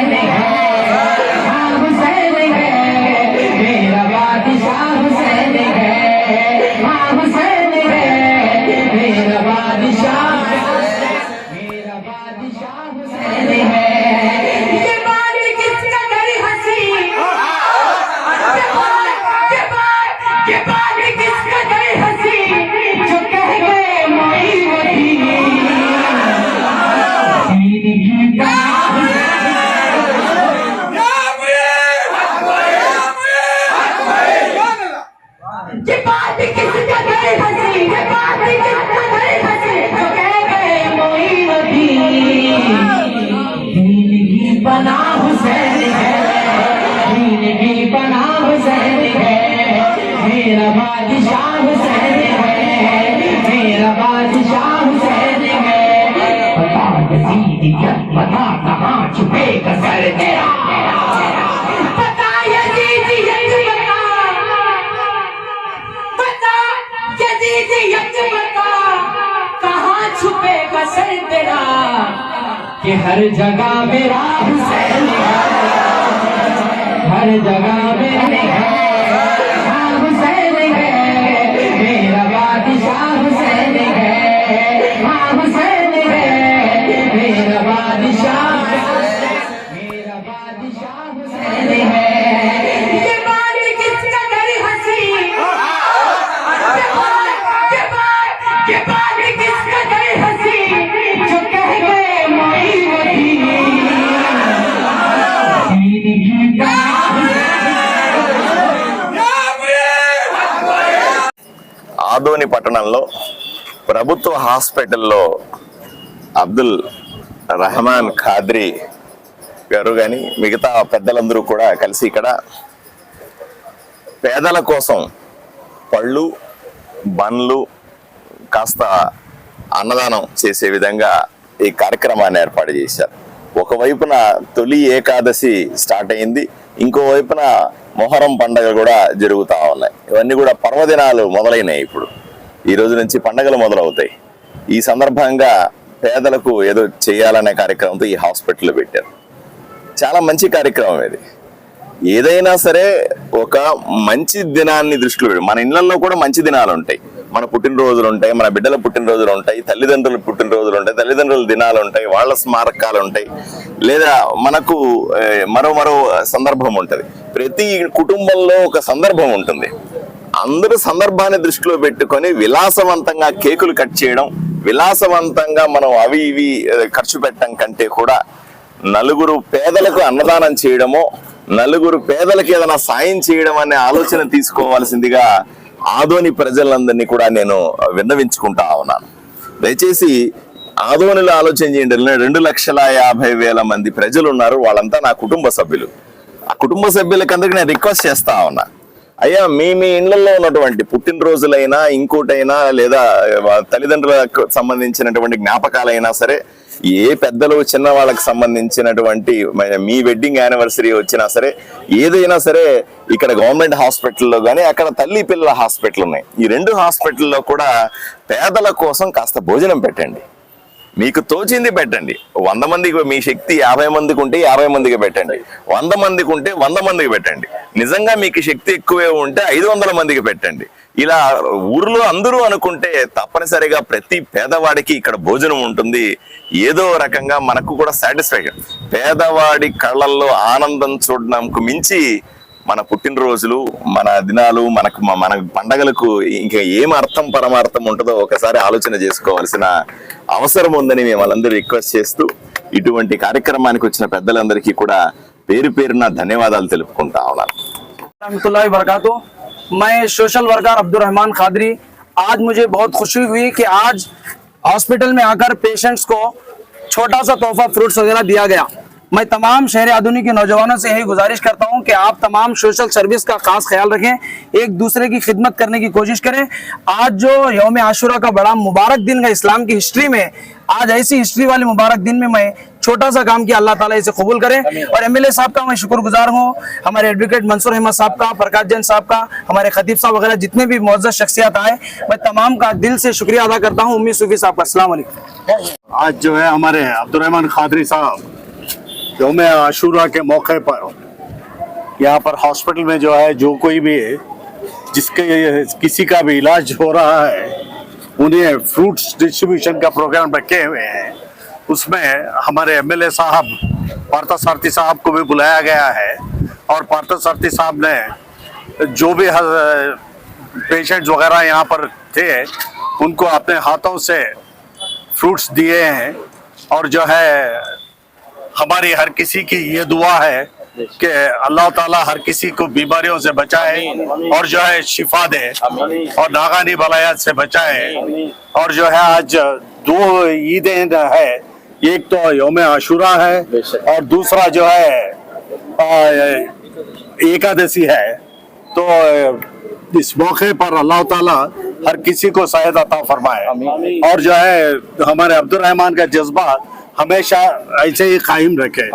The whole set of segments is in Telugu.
Amen. बना हुसैन है। दीन की बना हुसैन है। मेरा बादशाह हुसैन है। मेरा बादशाह हुसैन है। बता यजीद बता कहाँ छुपे कसर तेरा। बता यजीद यज बता बता यजीद यज बता कहाँ छुपेगा सर तेरा। कि हर जगह मेरा हुसैन हर जगह मेरे ఆదోని పట్టణంలో ప్రభుత్వ హాస్పిటల్లో అబ్దుల్ రహమాన్ ఖాద్రి గారు కానీ మిగతా పెద్దలందరూ కూడా కలిసి ఇక్కడ పేదల కోసం పళ్ళు బండ్లు కాస్త అన్నదానం చేసే విధంగా ఈ కార్యక్రమాన్ని ఏర్పాటు చేశారు. ఒకవైపున తొలి ఏకాదశి స్టార్ట్ అయింది ఇంకోవైపున మొహరం పండగ కూడా జరుగుతూ ఉన్నాయి. ఇవన్నీ కూడా పర్వదినాలు మొదలైనాయి ఇప్పుడు. ఈ రోజు నుంచి పండగలు మొదలవుతాయి. ఈ సందర్భంగా పేదలకు ఏదో చేయాలనే కార్యక్రమంతో ఈ హాస్పిటల్ పెట్టారు. చాలా మంచి కార్యక్రమం ఇది. ఏదైనా సరే ఒక మంచి దినాన్ని దృష్టిలో పెట్టి మన ఇళ్ళలో కూడా మంచి దినాలు ఉంటాయి మన పుట్టినరోజులు ఉంటాయి మన బిడ్డల పుట్టినరోజులు ఉంటాయి తల్లిదండ్రుల పుట్టినరోజులు ఉంటాయి తల్లిదండ్రుల దినాలు ఉంటాయి వాళ్ళ స్మారకాలు ఉంటాయి. లేదా మనకు మరో మరో సందర్భం ఉంటుంది. ప్రతి కుటుంబంలో ఒక సందర్భం ఉంటుంది. అందరూ సందర్భాన్ని దృష్టిలో పెట్టుకొని విలాసవంతంగా కేకులు కట్ చేయడం విలాసవంతంగా మనం అవి ఇవి ఖర్చు పెట్టడం కంటే కూడా నలుగురు పేదలకు అన్నదానం చేయడమో నలుగురు పేదలకు ఏదైనా సాయం చేయడం అనే ఆలోచన తీసుకోవాల్సిందిగా ఆదోని ప్రజలందరినీ కూడా నేను విన్నవించుకుంటా ఉన్నాను. దయచేసి ఆదోనిలో ఆలోచన చేయండి. రెండు లక్షల యాభై వేల మంది ప్రజలు ఉన్నారు. వాళ్ళంతా నా కుటుంబ సభ్యులు. ఆ కుటుంబ సభ్యులకందరికీ నేను రిక్వెస్ట్ చేస్తా ఉన్నా. అయ్యా మీ మీ ఇళ్ళలో ఉన్నటువంటి పుట్టినరోజులైనా ఇంకోటైనా లేదా తల్లిదండ్రులకు సంబంధించినటువంటి జ్ఞాపకాలైనా సరే ఏ పెద్దలు చిన్న వాళ్ళకి సంబంధించినటువంటి మీ వెడ్డింగ్ యానివర్సరీ వచ్చినా సరే ఏదైనా సరే ఇక్కడ గవర్నమెంట్ హాస్పిటల్లో కానీ అక్కడ తల్లి పిల్లల హాస్పిటల్ ఉన్నాయి. ఈ రెండు హాస్పిటల్లో కూడా పేదల కోసం కాస్త భోజనం పెట్టండి. మీకు తోచింది పెట్టండి. వంద మందికి మీ శక్తి యాభై మందికి ఉంటే యాభై మందికి పెట్టండి. వంద మందికి ఉంటే వంద మందికి పెట్టండి. నిజంగా మీకు శక్తి ఎక్కువే ఉంటే ఐదు వందల మందికి పెట్టండి. ఇలా ఊర్లో అందరూ అనుకుంటే తప్పనిసరిగా ప్రతి పేదవాడికి ఇక్కడ భోజనం ఉంటుంది. ఏదో రకంగా మనకు కూడా సాటిస్ఫాక్షన్ పేదవాడి కళ్ళల్లో ఆనందం చూడడానికి మించి మన పుట్టినరోజులు మన దినాలు మనకు మన పండగలకు ఇంకా ఏం అర్థం పరమార్థం ఉంటుందో ఒకసారి ఆలోచన చేసుకోవాల్సిన అవసరం ఉందని మేము వాళ్ళందరూ రిక్వెస్ట్ చేస్తూ ఇటువంటి కార్యక్రమానికి వచ్చిన పెద్దలందరికీ కూడా పేరు పేరున ధన్యవాదాలు తెలుపుకుంటా ఉన్నాను रहमतुल्लाहि वबरकातुह मैं सोशल वर्कर अब्दुल रहमान खादरी आज मुझे बहुत खुशी हुई कि आज हॉस्पिटल में आकर पेशेंट्स को छोटा सा तोहफा फ्रूट्स वगैरह दिया गया मैं तमाम शहर आधुनिक के नौजवानों से यही गुजारिश करता हूं कि आप तमाम सोशल सर्विस का खास ख्याल रखें एक दूसरे की खिदमत करने की कोशिश करें आज जो यौम आशुरा का बड़ा मुबारक दिन है इस्लाम की हिस्ट्री में आज ऐसी हिस्ट्री वाले मुबारक दिन में मैं छोटा सा काम किया अल्लाह ताला इसे कबूल करे। और एमएलए साहब का मैं शुक्रगुजार हूँ। हमारे एडवोकेट मंसूर अहमद साहब का प्रकाश जैन साहब का हमारे खतीब साहब वगैरह जितने भी मोअज़्ज़ज़ शख्सियात आए मैं तमाम का दिल से शुक्रिया अदा करता हूँ। उम्मीद सूफी साहब का वालेकुम। आज जो है हमारे अब्दुलरहमान खादरी साहब योम आशूरा के मौके पर यहाँ पर हॉस्पिटल में जो है जो कोई भी जिसके किसी का भी इलाज हो रहा है उन्हें फ्रूट्स डिस्ट्रीब्यूशन का प्रोग्राम रखे हुए हैं। उसमें हमारे एमएलए साहब पार्था सारथी साहब को भी बुलाया गया है और पार्था सारथी साहब ने जो भी पेशेंट्स वगैरह यहाँ पर थे उनको अपने हाथों से फ्रूट्स दिए हैं और जो है हमारी हर किसी की ये दुआ है कि अल्लाह ताला हर किसी को बीमारियों से बचाए और जो है शिफा दे और नागानी बलायात से बचाए। और जो है आज दो ईदें है एक तो योम आशुरा है और दूसरा जो है आ, एकादशी है तो इस मौके पर अल्लाह ताला हर किसी को शायद अता फरमाए और जो है हमारे अब्दुल रहमान का जज्बा हमेशा ऐसे ही कायम रखे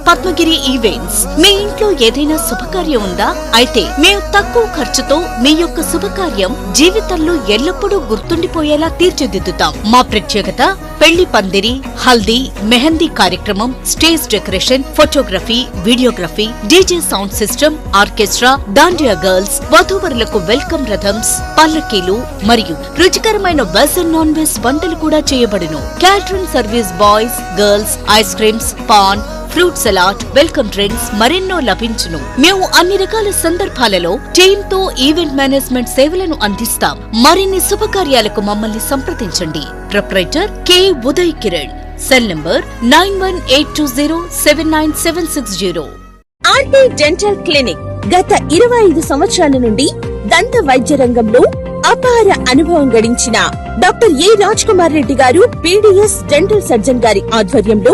పద్మగిరి ఈవెంట్స్ మీ ఇంట్లో ఏదైనా శుభకార్యం ఉందా అయితే మేము తక్కువ ఖర్చుతో మీ యొక్క శుభకార్యం జీవితంలో ఎల్లప్పుడూ గుర్తుండిపోయేలా తీర్చిదిద్దుతాం మా ప్రత్యేకత పెళ్ళి పందిరి హల్దీ మెహందీ కార్యక్రమం stage decoration photography videography DJ sound system orchestra dandiya girls వధూవరులకు welcome రథమ్స్ పల్లకీలు మరియు రుచికరమైన వెజ్ అండ్ నాన్ వెజ్ వంటలు కూడా చేయబడును. Catering service boys girls ice creams paan fruit salad welcome drinks మరెన్నో లభించును. మేము అన్ని రకాల సందర్భాలలో టీమ్తో ఈవెంట్ మేనేజ్మెంట్ సేవలను అందిస్తాం. మరిన్ని శుభకార్యాలకు మమ్మల్ని సంప్రదించండి. Proprietor K Uday Kiran. Cell number nine one eight two zero seven nine seven six zero. RT dental clinic గత ఇరవై ఐదు సంవత్సరాల నుండి దంత వైద్య రంగంలో అపార అనుభవం గడించిన doctor A Raj Kumar Reddy garu BDS dental surgeon గారి ఆధ్వర్యంలో